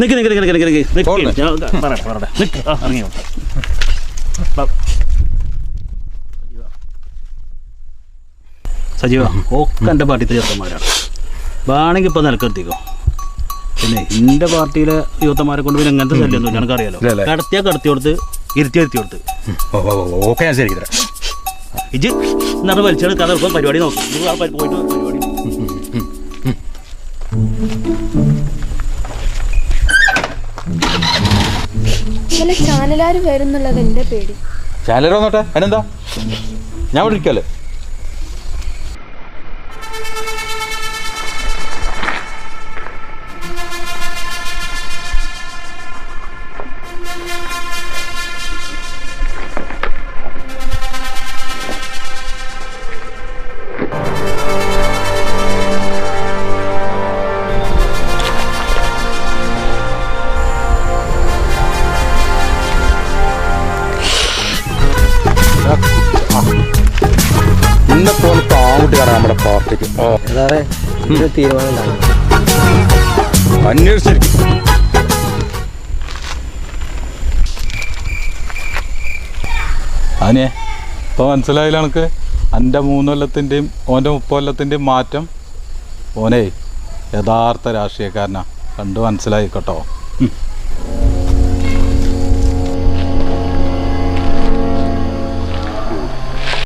നിക്ക് നിക്ക് നിക്ക് നിക്ക് നിക്ക് നിക്ക്. സജീവ ഒക്കെ എന്റെ പാട്ടി തീർത്തമാരാണ് വേണമെങ്കിൽ ഇപ്പം നിലക്കെത്തിക്കോ പിന്നെ എന്റെ പാർട്ടിയിലെ യുവത്തന്മാരെ കൊണ്ട് പിന്നെ എങ്ങനത്തെ ശല്യമൊന്നും എനിക്കറിയാലോ. കടത്തിയ കടത്തി കൊടുത്ത് ഇരുത്തി ഇരുത്തി കൊടുത്ത്. ഓക്കെ ഞാൻ ശരിക്കും തരാം ഇജ് എന്നിട്ട് വലിച്ചെടുക്കാതെ ഇപ്പം പരിപാടി നോക്കും. പോയിട്ട് പരിപാടി. ചാനലാര് വരുന്നുള്ളത് എന്റെ പേടി. ചാനലോ നോട്ടെ അതിനെന്താ? ഞാൻ ഇവിടെ ആൺകുട്ടിയാണ് നമ്മുടെ പാർട്ടിക്ക് തീരുമാനം അന്വേഷിച്ചിരിക്കും. അതിനെ ഇപ്പോൾ മനസ്സിലായില്ല എനിക്ക് എന്റെ മൂന്ന് കൊല്ലത്തിന്റെയും ഓന്റെ മുപ്പത് കൊല്ലത്തിന്റെയും മാറ്റം? ഓനെ യഥാർത്ഥ രാഷ്ട്രീയക്കാരനാ. കണ്ടു മനസ്സിലായി കേട്ടോ.